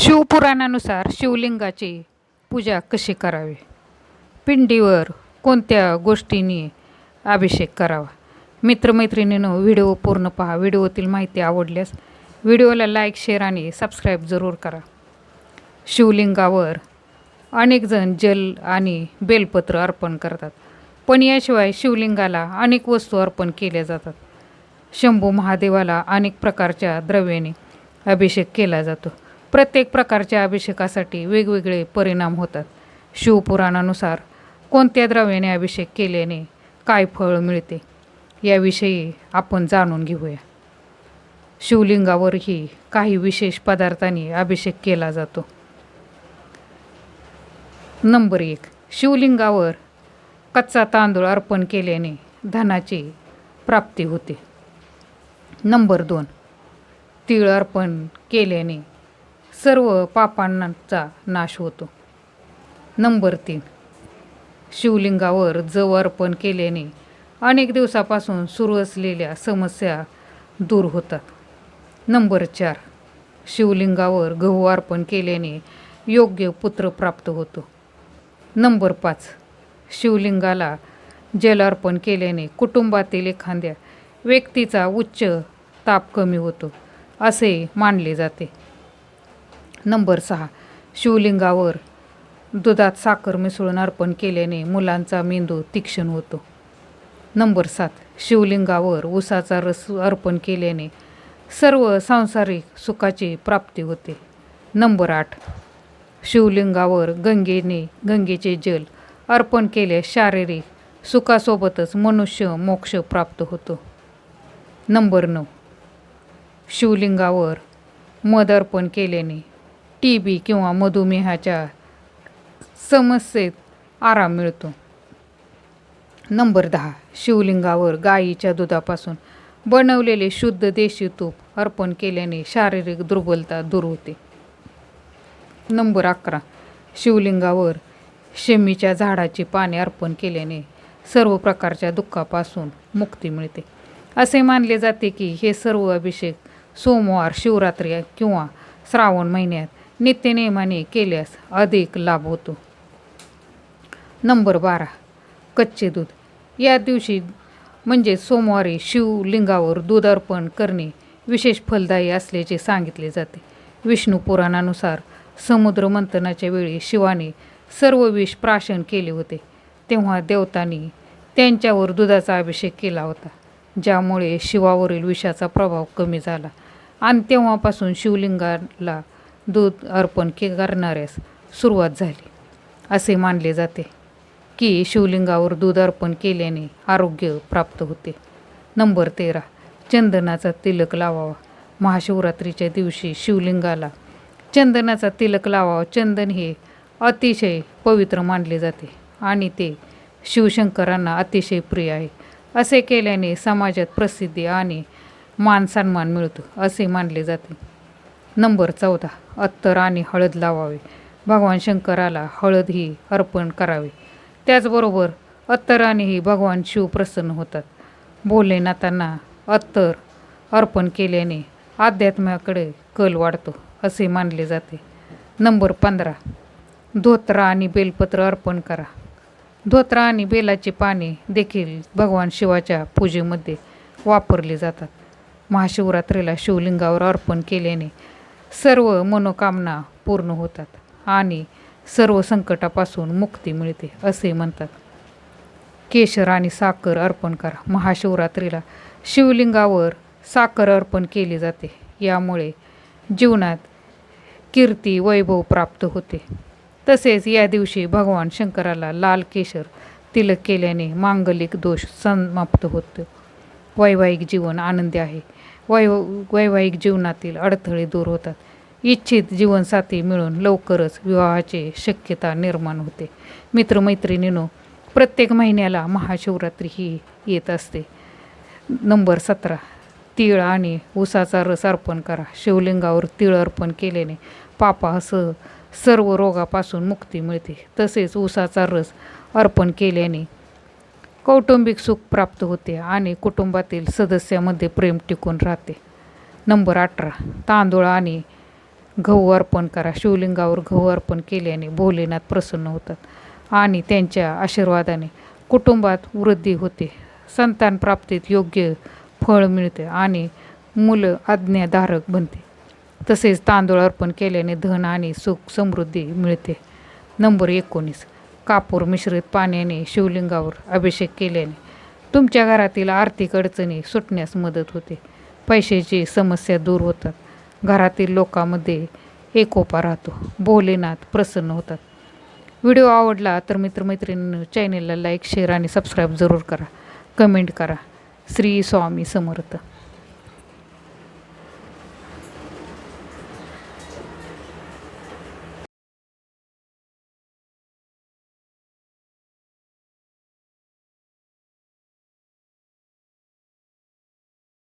शिवपुराणानुसार शिवलिंगाची पूजा कशी करावी? पिंडीवर कोणत्या गोष्टींनी अभिषेक करावा? मित्रमैत्रिणीनं व्हिडिओ पूर्ण पहा. व्हिडिओतील माहिती आवडल्यास व्हिडिओला लाईक शेअर आणि सबस्क्राईब जरूर करा. शिवलिंगावर अनेकजण जल आणि बेलपत्र अर्पण करतात पण याशिवाय शिवलिंगाला अनेक वस्तू अर्पण केल्या जातात. शंभू महादेवाला अनेक प्रकारच्या द्रव्याने अभिषेक केला जातो. प्रत्येक प्रकारच्या अभिषेकासाठी वेगवेगळे परिणाम होतात. शिवपुराणानुसार कोणत्या द्रव्याने अभिषेक केल्याने काय फळ मिळते याविषयी आपण जाणून घेऊया. शिवलिंगावरही काही विशेष पदार्थांनी अभिषेक केला जातो. नंबर एक शिवलिंगावर कच्चा तांदूळ अर्पण केल्याने धनाची प्राप्ती होते. नंबर दोन तीळ अर्पण केल्याने सर्व पापांचा नाश होतो. नंबर तीन. शिवलिंगावर जव अर्पण केल्याने अनेक दिवसापासून सुरू असलेल्या समस्या दूर होतात. नंबर चार. शिवलिंगावर गहू अर्पण केल्याने योग्य पुत्र प्राप्त होतो. नंबर पाच. शिवलिंगाला जल अर्पण केल्याने कुटुंबातील एखाद्या व्यक्तीचा उच्च ताप कमी होतो असे मानले जाते. नंबर सहा. शिवलिंगावर दुधात साखर मिसळून अर्पण केल्याने मुलांचा मेंदू तीक्ष्ण होतो. नंबर सात. शिवलिंगावर उसाचा रस अर्पण केल्याने सर्व सांसारिक सुखाची प्राप्ती होते. नंबर आठ. शिवलिंगावर गंगेने गंगेचे जल अर्पण केल्यास शारीरिक सुखासोबतच मनुष्य मोक्ष प्राप्त होतो. नंबर नऊ. शिवलिंगावर मध अर्पण केल्याने टी बी किंवा मधुमेहाच्या समस्येत आराम मिळतो. नंबर दहा. शिवलिंगावर गायीच्या दुधापासून बनवलेले शुद्ध देशी तूप अर्पण केल्याने शारीरिक दुर्बलता दूर होते. नंबर अकरा. शिवलिंगावर शेमीच्या झाडाची पाने अर्पण केल्याने सर्व प्रकारच्या दुःखापासून मुक्ती मिळते. असे मानले जाते की हे सर्व अभिषेक सोमवार शिवरात्री किंवा श्रावण महिन्यात नित्यनेमाने केल्यास अधिक लाभ होतो. नंबर बारा. कच्चे दूध. या दिवशी म्हणजे सोमवारी शिवलिंगावर दूध अर्पण करणे विशेष फलदायी असल्याचे सांगितले जाते. विष्णू पुराणानुसार समुद्र मंथनाच्या वेळी शिवाने सर्व विष प्राशन केले होते. तेव्हा देवतांनी त्यांच्यावर दुधाचा अभिषेक केला होता ज्यामुळे शिवावरील विषाचा प्रभाव कमी झाला. आणि तेव्हापासून शिवलिंगाला दूध अर्पण के करणाऱ्यास सुरुवात झाली. असे मानले जाते की शिवलिंगावर दूध अर्पण केल्याने आरोग्य प्राप्त होते. नंबर तेरा. चंदनाचा तिलक लावावा. महाशिवरात्रीच्या दिवशी शिवलिंगाला चंदनाचा तिलक लावावा. चंदन हे अतिशय पवित्र मानले जाते आणि ते शिवशंकरांना अतिशय प्रिय आहे. असे केल्याने समाजात प्रसिद्धी आणि मान सन्मान मिळतो असे मानले जाते. नंबर चौदा. अत्तर आणि हळद लावावे. भगवान शंकराला हळद ही अर्पण करावे. त्याचबरोबर अत्तरानेही भगवान शिव प्रसन्न होतात. भोलेनाथांना अत्तर अर्पण केल्याने अध्यात्माकडे कल वाढतो असे मानले जाते. नंबर पंधरा. धोत्रा आणि बेलपत्र अर्पण करा. धोत्रा आणि बेलाची पाने देखील भगवान शिवाच्या पूजेमध्ये वापरली जातात. महाशिवरात्रीला शिवलिंगावर अर्पण केल्याने सर्व मनोकामना पूर्ण होतात आणि सर्व संकटापासून मुक्ती मिळते असे म्हणतात. केशर आणि साखर अर्पण करा. महाशिवरात्रीला शिवलिंगावर साखर अर्पण केली जाते. यामुळे जीवनात कीर्ती वैभव प्राप्त होते. तसेच या दिवशी भगवान शंकराला लाल केशर तिलक केल्याने मांगलिक दोष समाप्त होतो. वैवाहिक जीवन आनंदी आहे. वै वैवाहिक जीवनातील अडथळे दूर होतात. इच्छित जीवनसाथी मिळून लवकरच विवाहाची शक्यता निर्माण होते. मित्रमैत्रिणीनो प्रत्येक महिन्याला महाशिवरात्री ही येत असते. नंबर सतरा. तीळ आणि ऊसाचा रस अर्पण करा. शिवलिंगावर तीळ अर्पण केल्याने पापासह सर्व रोगापासून मुक्ती मिळते. तसेच ऊसाचा रस अर्पण केल्याने कौटुंबिक सुख प्राप्त होते आणि कुटुंबातील सदस्यामध्ये प्रेम टिकून राहते. नंबर अठरा. तांदूळ आणि गहू अर्पण करा. शिवलिंगावर गहू अर्पण केल्याने भोलेनाथ प्रसन्न होतात आणि त्यांच्या आशीर्वादाने कुटुंबात वृद्धी होते. संतान प्राप्तीत योग्य फळ मिळते आणि मुलं आज्ञाधारक बनते. तसेच तांदूळ अर्पण केल्याने धन आणि सुख समृद्धी मिळते. नंबर एकोणीस. कापूर मिश्रित पाण्याने शिवलिंगावर अभिषेक केल्याने तुमच्या घरातील आर्थिक अडचणी सुटण्यास मदत होते. पैशाची समस्या दूर होतात. घरातील लोकांमध्ये एकोपा राहतो. भोलेनाथ प्रसन्न होतात. व्हिडिओ आवडला तर मित्रमैत्रिणींनो चॅनेलला लाईक शेअर आणि सबस्क्राईब जरूर करा. कमेंट करा. श्री स्वामी समर्थ.